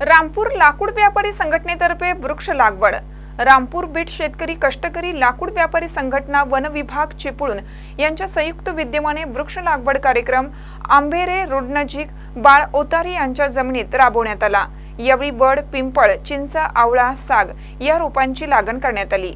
रामपूर लाकूड व्यापारी संघटनेतर्फे वृक्ष लागवड. रामपूर बीट शेतकरी कष्टकरी लाकूड व्यापारी संघटना वन विभाग चिपळूण यांच्या संयुक्त विद्यमाने वृक्ष लागवड कार्यक्रम आंबेरे रोड नजीक बाळ ओतारी यांच्या जमिनीत राबवण्यात आला. यावेळी वड पिंपळ चिंच आवळा साग या रोपांची लागण करण्यात आली.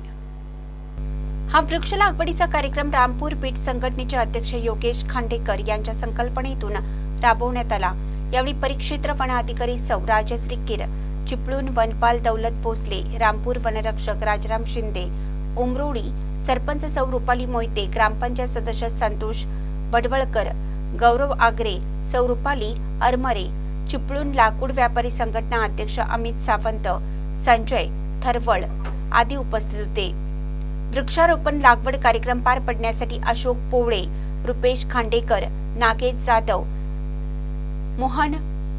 हा वृक्ष लागवडीचा कार्यक्रम रामपूर बीट संघटनेचे अध्यक्ष योगेश खांडेकर यांच्या संकल्पनेतून राबवण्यात आला. यावेळी परिक्षेत्र वन अधिकारी सौ राजश्री किर चिपळूण वनपाल दौलत भोसले रामपूर वनरक्षक राजराम शिंदे उमरोडी सरपंच सौ रुपाली मोहिते ग्रामपंचायत सदस्य संतोष वडवळकर गौरव आगरे सौ रुपाली अरमरे चिपळूण लाकूड व्यापारी संघटना अध्यक्ष अमित सावंत संजय थरवळ आदी उपस्थित होते. वृक्षारोपण लागवड कार्यक्रम पार पडण्यासाठी अशोक पोवळे रुपेश खांडेकर नागेश जाधव मोहन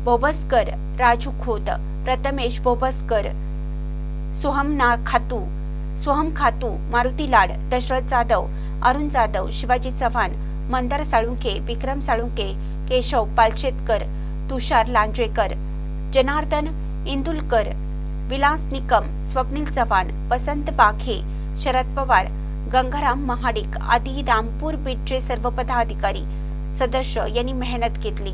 बोबसकर राजू खोत प्रथमेश बोबसकर सोहम ना खातू सोहम खातू मारुती लाड दशरथ जाधव अरुण जाधव शिवाजी चव्हाण मंदार साळुंके विक्रम साळुंके केशव पालशेतकर तुषार लांजेकर जनार्दन इंदुलकर विलास निकम स्वप्नील चव्हाण वसंत बाघे शरद पवार गंगाराम महाडिक आदी रामपूर बीटचे सर्व पदाधिकारी सदस्य यांनी मेहनत घेतली.